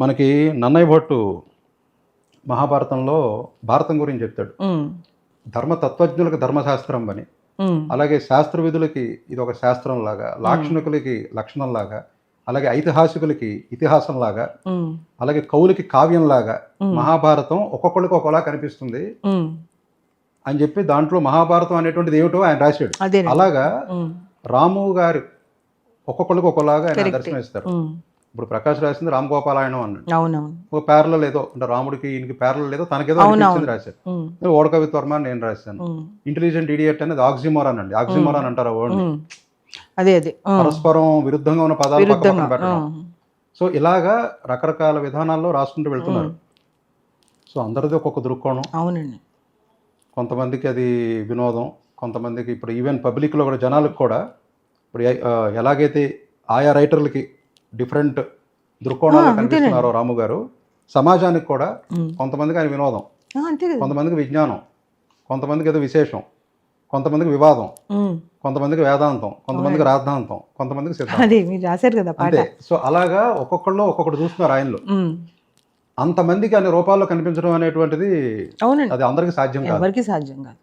మనకి నన్నయ్య భట్టు మహాభారతంలో భారతం గురించి చెప్తాడు. ధర్మ తత్వజ్ఞులకు ధర్మశాస్త్రం అని. అలాగే శాస్త్ర విధులకి ఇది ఒక శాస్త్రం లాగా లాక్షణికులకి లక్షణం లాగా అలాగే ఐతిహాసికులకి ఇతిహాసం లాగా అలాగే కవులకి కావ్యం లాగా మహాభారతం ఒక్కొక్కరికి ఒకలా కనిపిస్తుంది. అని చెప్పి దాంట్లో మహాభారతం అనేటువంటిది ఏమిటో ఆయన రాశాడు. అలాగా రాము గారు ఒక్కొక్కరికి ఒకలాగా ఆయన దర్శనం ఇస్తారు. ఇప్పుడు ప్రకాష్ రాసింది రామ్ గోపాలాయనం అన్నాడు. అవునవును. ఒక పేర్ల లేదో అంటే రాముడికి ఈయనకి పేర్ల లేదో తనకేదో అనిపించింది రాశారు ఉమ్, నేను ఓడకవిత్ వర్మ అని నేను రాశాను. ఇంటెలిజెంట్ ఇడియట్ అనేది ఆక్సిమోరాన్ అండి. ఆక్సిమోరాన్ అంటారు ఆ word ని. ఉమ్. అదే అదే. పరస్పరం విరుద్ధంగా ఉన్న పదాలు పక్కన పెట్టడం. సో ఇలాగా రకరకాల విధానాల్లో రాసుకుంటూ వెళ్తున్నారు. సో అందరిది ఒక్కొక్క దృక్కోణం. అవునండి. కొంతమందికి అది వినోదం కొంతమందికి ఇప్పుడు ఈవెన్ పబ్లిక్లో కూడా జనాలకు కూడా ఇప్పుడు ఎలాగైతే ఆయా రైటర్లకి డిఫరెంట్ దృక్కోణాలు కనిపిస్తున్నారో రాము గారు. సమాజానికి కూడా. కొంతమందికి ఆయన వినోదం కొంతమందికి విజ్ఞానం కొంతమందికి ఏదో విశేషం కొంతమందికి వివాదం. కొంతమందికి వేదాంతం కొంతమందికి రాద్ధాంతం కొంతమందికి సిద్ధాంతం. రాశారు కదా అంతే. సో అలాగా ఒక్కొక్కళ్ళు ఒక్కొక్కటి చూస్తున్నారు ఆయనలో. అంతమందికి అనే రూపాల్లో కనిపించడం అనేటువంటిది అవునండి. అది అందరికీ సాధ్యం కాదు. ఎవరికి సాధ్యం కాదు.